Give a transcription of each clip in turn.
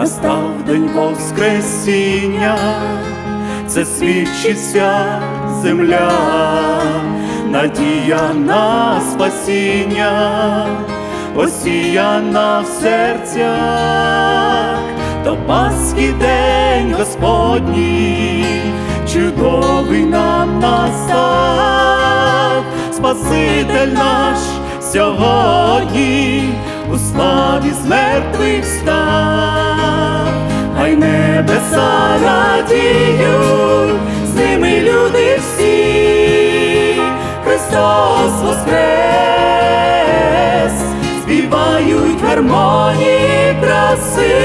настав день Воскресіння, це свідчить вся земля, надія на спасіння, осіяна в серцях, то Пасхи день Господній, чудовий нам настав, Спаситель наш сьогодні у славі з мертвих став, хай небеса радіють, з ними люди всі, Христос воскрес, співають гармонії краси,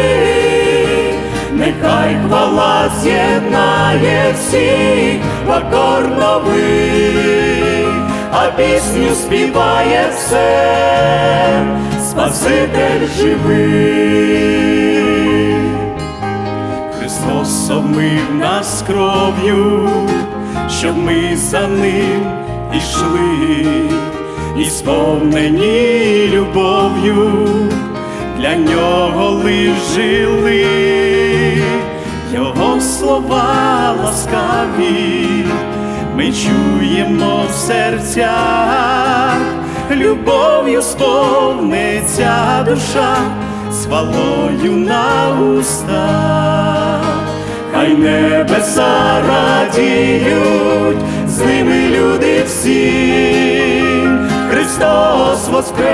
нехай хвала з'єднає всіх в акорд новий, а пісню співає все, Спаситель живий. Христос нас кров'ю, щоб ми за ним ішли, і сповнені любов'ю для нього лиш жили, його слова ласкаві, ми чуємо в серцях, любов'ю сповниться душа, свалою на устах, хай небеса радіють, з ними люди всі, Христос воскрес,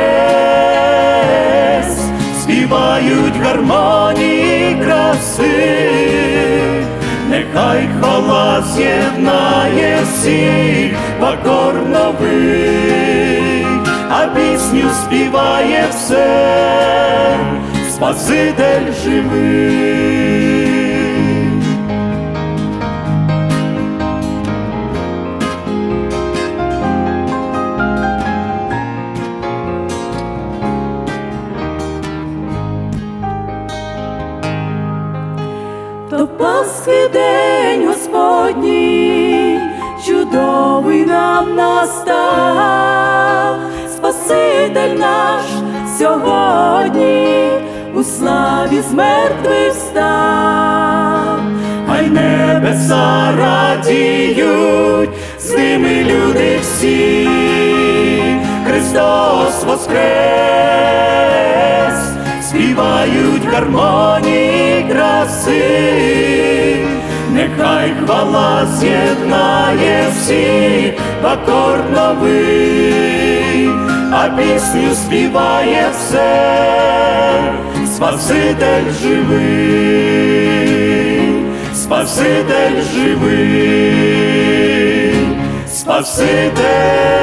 співають гармонії краси, нехай хвала з'єднає всіх в акорд новий, а пісню співає все, Спаситель живий. Пасхи день Господній, чудовий нам настав, Спаситель наш сьогодні у славі з став. Хай небеса радіють, з ними люди всі, Христос воскрес, співають гармонії краси, нехай хвала з'єднає всіх акорд новий, а пісню співає все, Спаситель живий. Спаситель живий, Спаситель